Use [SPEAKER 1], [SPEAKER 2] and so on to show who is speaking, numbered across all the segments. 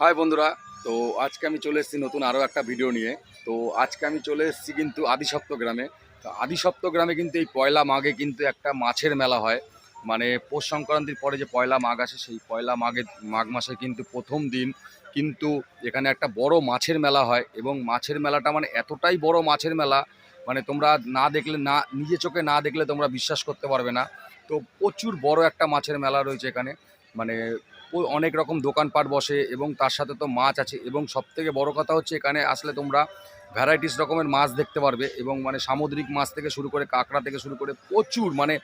[SPEAKER 1] High বন্ধুরা, তো আজকে আমি চলে এসেছি নতুন আরও একটা ভিডিও নিয়ে। তো আজকে আমি চলে এসেছি কিন্তু আদিসপ্ত গ্রামে। তো আদিসপ্ত গ্রামে কিন্তু এই পয়লা মাঘে কিন্তু একটা মাছের মেলা হয়। মানে পৌষ সংক্রান্তির পরে যে পয়লা মাঘ আসে, সেই পয়লা মাঘের, মাঘ মাসে কিন্তু প্রথম দিন। কিন্তু এখানে একটা বড় মাছের মেলা হয় এবং মাছের মেলাটা মানে এতটাই বড় মাছের মেলা মানে তোমরা না দেখলে, না, নিজে চোখে না দেখলে তোমরা বিশ্বাস করতে পারবে না। তো প্রচুর বড় একটা মাছের মেলা রয়েছে এখানে। মানে অনেক রকম দোকানপাট বসে এবং তার সাথে তো মাছ আছে এবং সবথেকে বড় কথা হচ্ছে এখানে আসলে তোমরা ভ্যারাইটিস রকমের মাছ দেখতে পারবে এবং মানে সামুদ্রিক মাছ থেকে শুরু করে কাঁকড়া থেকে শুরু করে প্রচুর মানে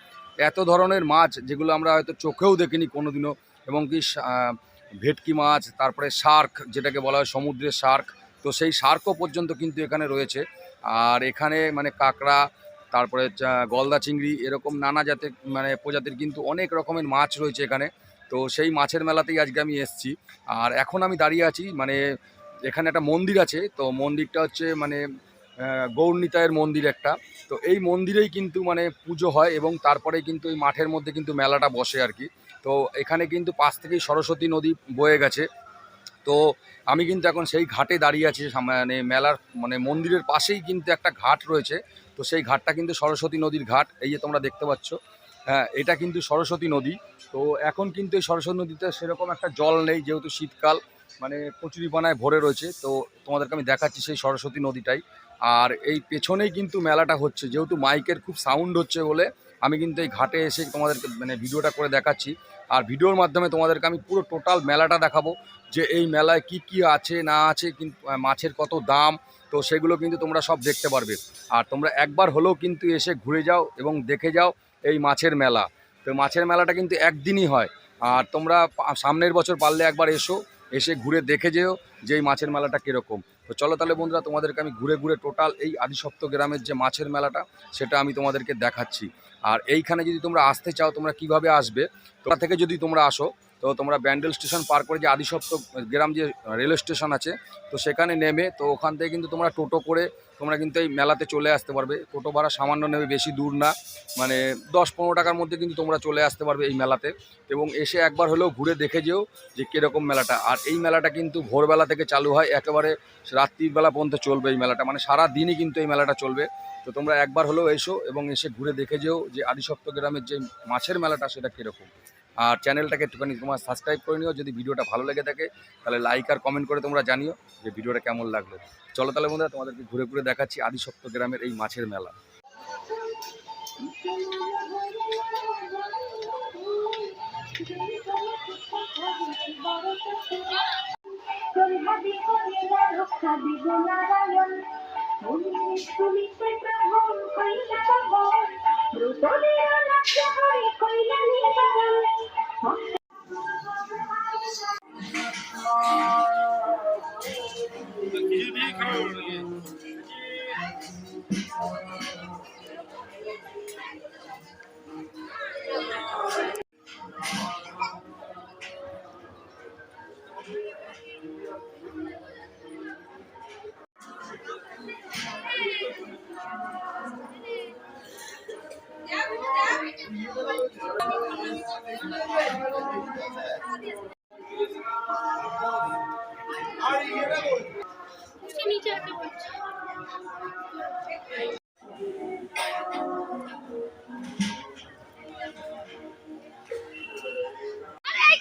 [SPEAKER 1] এত ধরনের মাছ যেগুলো আমরা হয়তো চোখেও দেখিনি কোনোদিনও, এবং কি ভেটকি মাছ, তারপরে শার্ক, যেটাকে বলা হয় সমুদ্রের শার্ক, তো সেই শার্কও পর্যন্ত কিন্তু এখানে রয়েছে। আর এখানে মানে কাঁকড়া, তারপরে গলদা চিংড়ি, এরকম নানা জাতের মানে প্রজাতির কিন্তু অনেক রকমের মাছ রয়েছে এখানে। তো সেই মাছের মেলাতেই আজকে আমি এসেছি। আর এখন আমি দাঁড়িয়ে আছি মানে এখানে একটা মন্দির আছে, তো মন্দিরটা হচ্ছে মানে গৌরনিতায়ের মন্দির একটা। তো এই মন্দিরেই কিন্তু মানে পুজো হয় এবং তারপরে কিন্তু এই মাঠের মধ্যে কিন্তু মেলাটা বসে আর কি। তো এখানে কিন্তু পাশ থেকেই সরস্বতী নদী বয়ে গেছে। তো আমি কিন্তু এখন সেই ঘাটে দাঁড়িয়ে আছি মানে মেলার মানে মন্দিরের পাশেই কিন্তু একটা ঘাট রয়েছে। তো সেই ঘাটটা কিন্তু সরস্বতী নদীর ঘাট, এই যে তোমরা দেখতে পাচ্ছ। হ্যাঁ এটা কিন্তু সরস্বতী নদী। তো এখন কিন্তু এই সরস্বতী নদীতে সেরকম একটা জল নেই, যেহেতু শীতকাল মানে কচুরিপানায় ভরে রয়েছে। তো তোমাদেরকে আমি দেখাচ্ছি সেই সরস্বতী নদীটাই। আর এই পেছনেই কিন্তু মেলাটা হচ্ছে। যেহেতু মাইকের খুব সাউন্ড হচ্ছে বলে, আমি কিন্তু এই ঘাটে এসে তোমাদেরকে মানে ভিডিওটা করে দেখাচ্ছি। আর ভিডিওর মাধ্যমে তোমাদেরকে আমি পুরো টোটাল মেলাটা দেখাবো। যে এই মেলায় কি কি আছে, না আছে কিন্তু মাছের কত দাম, তো সেগুলো কিন্তু তোমরা সব দেখতে পারবে। আর তোমরা একবার হলেও কিন্তু এসে ঘুরে যাও এবং দেখে যাও এই মাছের মেলা। তো মাছের মেলাটা কিন্তু একদিনই হয়। আর তোমরা সামনের বছর পারলে একবার এসো, এসে ঘুরে দেখে যেও যে এই মাছের মেলাটা কীরকম। তো চলো তাহলে বন্ধুরা, তোমাদেরকে আমি ঘুরে ঘুরে টোটাল এই আদিসপ্ত গ্রামের যে মাছের মেলাটা, সেটা আমি তোমাদেরকে দেখাচ্ছি। আর এইখানে যদি তোমরা আসতে চাও, তোমরা কীভাবে আসবে তোমরা থেকে যদি তোমরা আসো তো তোমরা ব্যান্ডেল স্টেশন পার করে যে আদিসপ্ত গ্রাম যে রেলওয়ে স্টেশন আছে, তো সেখানে নেমে, তো ওখান থেকে কিন্তু তোমরা টোটো করে তোমরা কিন্তু এই মেলাতে চলে আসতে পারবে। টোটো ভাড়া সামান্য নেবে, বেশি দূর না। মানে দশ পনেরো টাকার মধ্যে কিন্তু তোমরা চলে আসতে পারবে এই মেলাতে। এবং এসে একবার হলেও ঘুরে দেখে যেও যে কীরকম মেলাটা। আর এই মেলাটা কিন্তু ভোরবেলা থেকে চালু হয়, একেবারে রাত্রিবেলা পর্যন্ত চলবে এই মেলাটা। মানে সারা দিনই কিন্তু এই মেলাটা চলবে। তো তোমরা একবার হলেও এসো এবং এসে ঘুরে দেখে যেও যে আদিসপ্ত গ্রামের যে মাছের মেলাটা, সেটা কীরকম। আর চ্যানেলটাকে একটুখানি তোমার সাবস্ক্রাইব করে নিও। যদি ভিডিওটা ভালো লেগে থাকে, তাহলে লাইক আর কমেন্ট করে তোমরা জানিও যে ভিডিওটা কেমন লাগল। চলো তাহলে বন্ধুরা, তোমাদেরকে ঘুরে ঘুরে দেখাচ্ছি আদিসপ্ত গ্রামের এই মাছের মেলা।
[SPEAKER 2] নিচে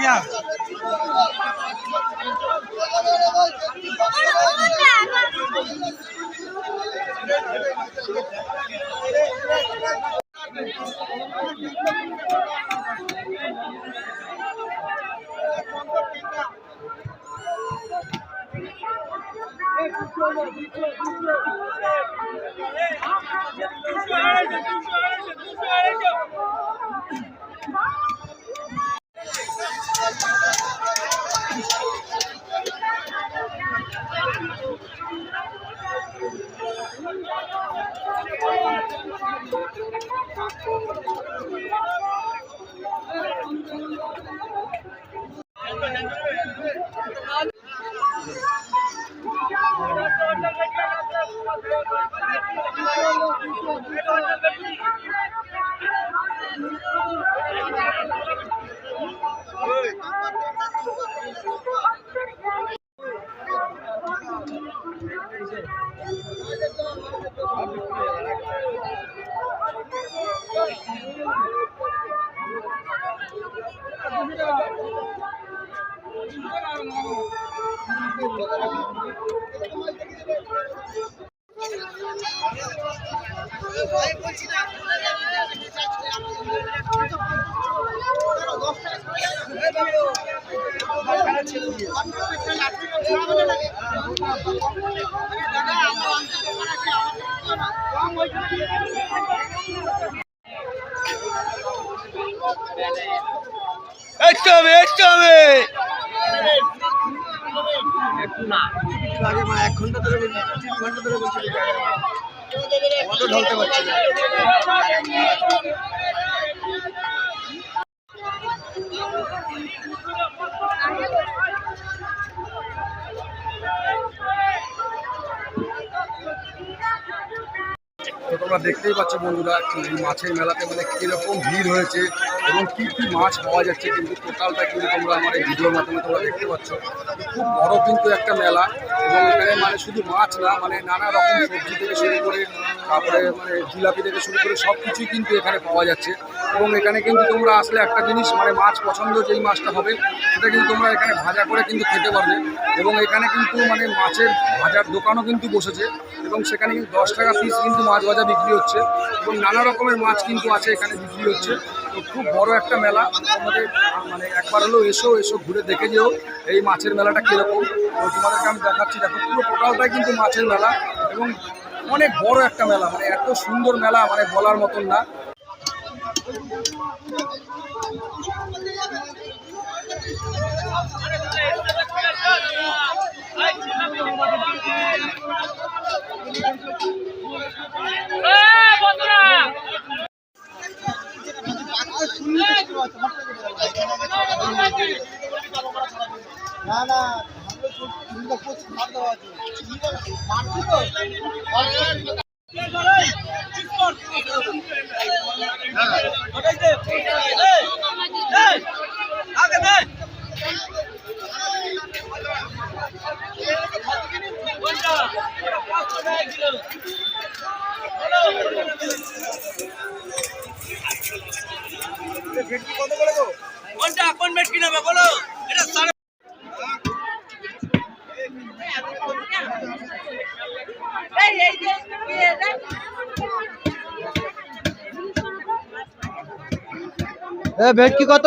[SPEAKER 3] Yeah.
[SPEAKER 4] একটু হবে একটু হবে ঢলতে পারছি না।
[SPEAKER 1] তোমরা দেখতেই পাচ্ছ বন্ধুরা এই মাছের মেলাতে মানে কীরকম ভিড় হয়েছে এবং কী কী মাছ পাওয়া যাচ্ছে কিন্তু টোটালটা কিন্তু তোমরা আমার এই ভিডিওর মাধ্যমে তোমরা দেখতে পাচ্ছ। খুব বড় কিন্তু একটা মেলা এবং এখানে মানে শুধু মাছ না মানে নানা রকম সবজি থেকে শুরু করে, তারপরে মানে জিলাপি থেকে শুরু করে সব কিছুই কিন্তু এখানে পাওয়া যাচ্ছে। এবং এখানে কিন্তু তোমরা আসলে একটা জিনিস মানে মাছ পছন্দ যেই মাছটা হবে, সেটা কিন্তু তোমরা এখানে ভাজা করে কিন্তু খেতে পারবে। এবং এখানে কিন্তু মানে মাছের ভাজার দোকানও কিন্তু বসেছে, এবং সেখানে কিন্তু দশ টাকা পিস কিন্তু মাছ ভাজা বিক্রি হচ্ছে, এবং নানা রকমের মাছ কিন্তু আছে এখানে বিক্রি হচ্ছে। তো খুব বড় একটা মেলা, তোমাদের মানে একবার হলেও এসো এসো, ঘুরে দেখে যেও এই মাছের মেলাটা কীরকম। তো তোমাদেরকে আমি দেখাচ্ছি, দেখো, পুরো টোটালটাই কিন্তু মাছের মেলা, এবং অনেক বড় একটা মেলা মানে এত সুন্দর মেলা মানে বলার মতন না।
[SPEAKER 4] না না আমরা তো প্রচুর খাদ্য আছে। মারছি
[SPEAKER 2] কোনটা কোন মেটকি নেবে বলো এটা
[SPEAKER 4] ভেটকি কত?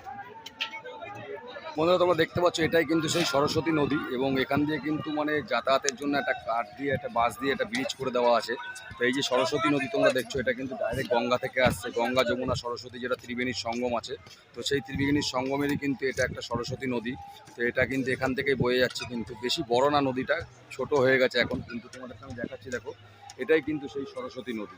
[SPEAKER 1] বন্ধুরা, তোমরা দেখতে পাচ্ছ, এটাই কিন্তু সেই সরস্বতী নদী এবং এখান দিয়ে কিন্তু মানে যাতায়াতের জন্য একটা কাঠ দিয়ে, একটা বাস দিয়ে, একটা ব্রিজ করে দেওয়া আছে। তো এই যে সরস্বতী নদী তোমরা দেখছ, এটা কিন্তু ডাইরেক্ট গঙ্গা থেকে আসছে। গঙ্গা, যমুনা, সরস্বতী যেটা ত্রিবেণীর সঙ্গম আছে। তো সেই ত্রিবেণীর সঙ্গমেরই কিন্তু এটা একটা সরস্বতী নদী। তো এটা কিন্তু এখান থেকেই বয়ে যাচ্ছে কিন্তু। বেশি বড় না নদীটা, ছোট হয়ে গেছে এখন। কিন্তু তোমাদেরকে আমি দেখাচ্ছি, দেখো, এটাই কিন্তু সেই সরস্বতী নদী।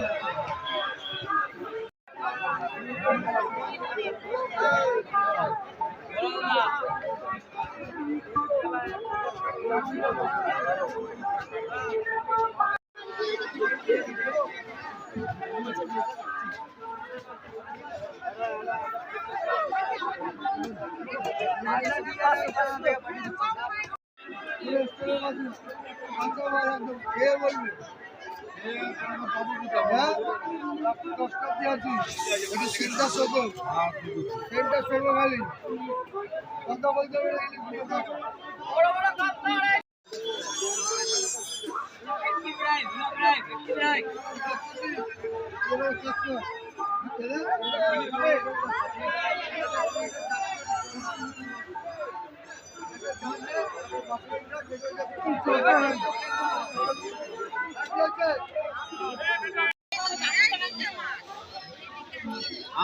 [SPEAKER 2] চিন্তা চলবো চিন্তা চলবো খালি কথা বলতে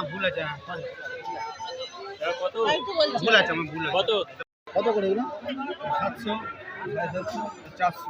[SPEAKER 2] ভুল আছে ভুল আছে। আমার ভুল কত? কত করে সাতশো সাড়ে সাতশো চারশো।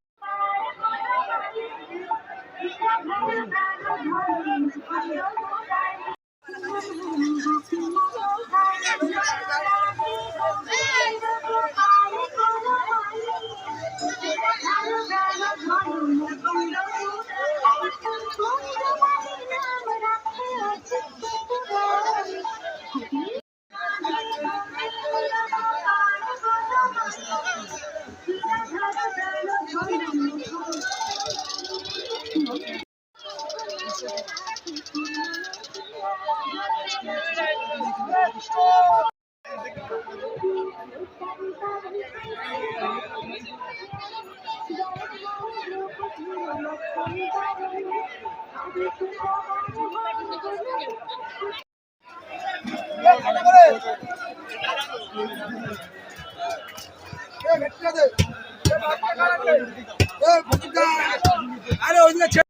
[SPEAKER 3] আরে ওইদিকে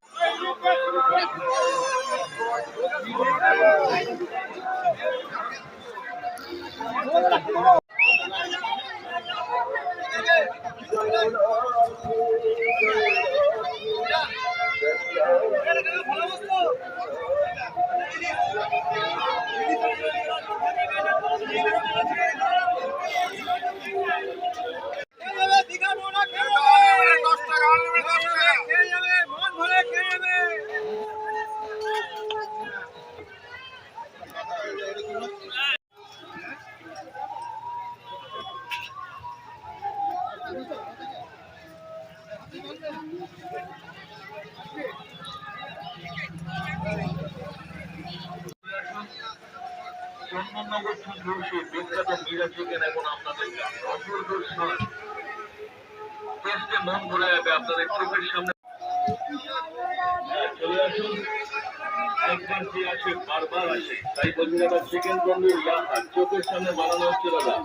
[SPEAKER 3] যে আসে বারবার আসে তাই বলছি দাদা চিকেন তন্দুর ইয়াহা চোখের সামনে বানানো হচ্ছে, দাদা।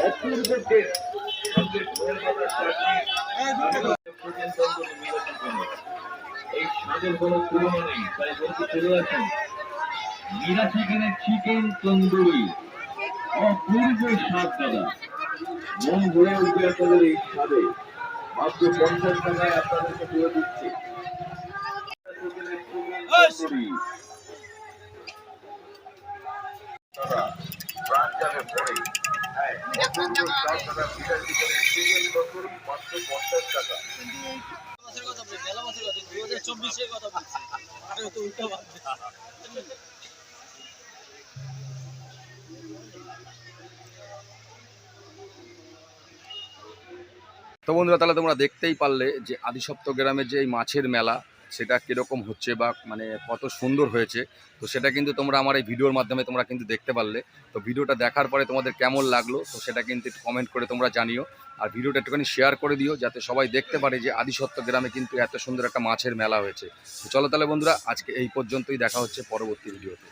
[SPEAKER 3] অপূর্ব এই স্বাদের কোনো তুলনা নেই। তাই চলে চিকেন তন্দুরি। অপূর্ব স্বাদ, দাদা। মন ভরে উঠবে আপনাদের এই স্বাদে। মাত্র পঞ্চাশ টাকায় আপনাদেরকে তুলে দিচ্ছে। চিকেন তন্দুরি। দাদা, প্রাণ যাবে ভরে। অপূর্ব স্বাদ দাদা, মীরা চিকেনের চিকেন তন্দুরি মাত্র পঞ্চাশ টাকা
[SPEAKER 2] মাসের কথা বলছি মেলা মাসের কথা দু হাজার চব্বিশের কথা বলছি আমি তো
[SPEAKER 1] বন্ধুরা তাহলে তোমরা দেখতেই পারলে যে আদিসপ্ত গ্রামের যে এই মাছের মেলা সেটা কীরকম হচ্ছে বা মানে কত সুন্দর হয়েছে, তো সেটা কিন্তু তোমরা আমার এই ভিডিওর মাধ্যমে তোমরা কিন্তু দেখতে পারলে। তো ভিডিওটা দেখার পরে তোমাদের কেমন লাগল, তো সেটা কিন্তু কমেন্ট করে তোমরা জানিও। আর ভিডিওটা একটুখানি শেয়ার করে দিও, যাতে সবাই দেখতে পারে যে আদিসত্ব গ্রামে কিন্তু এত সুন্দর একটা মাছের মেলা হয়েছে। তো চলো তাহলে বন্ধুরা, আজকে এই পর্যন্তই দেখা হচ্ছে পরবর্তী ভিডিওতে।